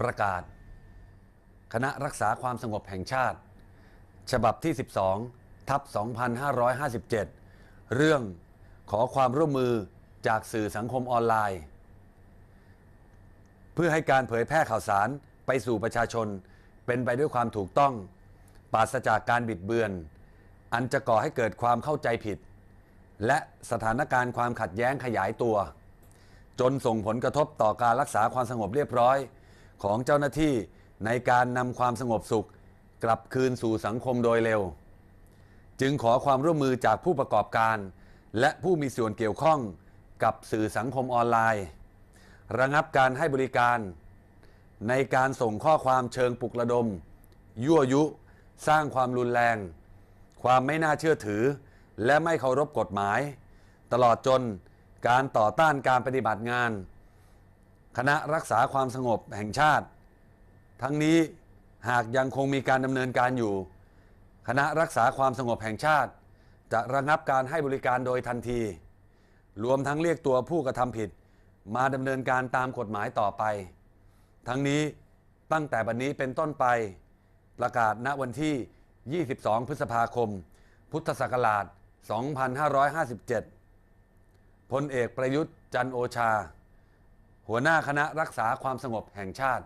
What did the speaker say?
ประกาศ คณะรักษาความสงบแห่งชาติ ฉบับที่ 12 ทับ 2557 เรื่องขอความร่วมมือจากสื่อสังคมออนไลน์ เพื่อให้การเผยแพร่ข่าวสารไปสู่ประชาชนเป็นไปด้วยความถูกต้องปราศจากการบิดเบือน อันจะก่อให้เกิดความเข้าใจผิด และสถานการณ์ความขัดแย้งขยายตัว จนส่งผลกระทบต่อการรักษาความสงบเรียบร้อย ของเจ้าหน้าที่ในการนำความสงบสุข กลับคืนสู่สังคมโดยเร็ว จึงขอความร่วมมือจากผู้ประกอบการ และผู้มีส่วนเกี่ยวข้องกับสื่อสังคมออนไลน์ ระงับการให้บริการ ในการส่งข้อความเชิงปลุกระดม ยั่วยุ สร้างความรุนแรง ความไม่น่าเชื่อถือ และไม่เคารพกฎหมาย ตลอดจนการต่อต้านการปฏิบัติงาน คณะรักษาความสงบแห่งชาติ ทั้งนี้หากยังคงมีการดำเนินการอยู่ คณะรักษาความสงบแห่งชาติ จะระงับการให้บริการโดยทันที รวมทั้งเรียกตัวผู้กระทำผิด มาดำเนินการตามกฎหมายต่อไป ทั้งนี้ตั้งแต่บัดนนี้เป็นต้นไป ประกาศณวันที่ 22 พฤษภาคม พุทธศักราช 2557 พลเอกประยุทธ์จันโอชา หัวหน้าคณะรักษาความสงบแห่งชาติ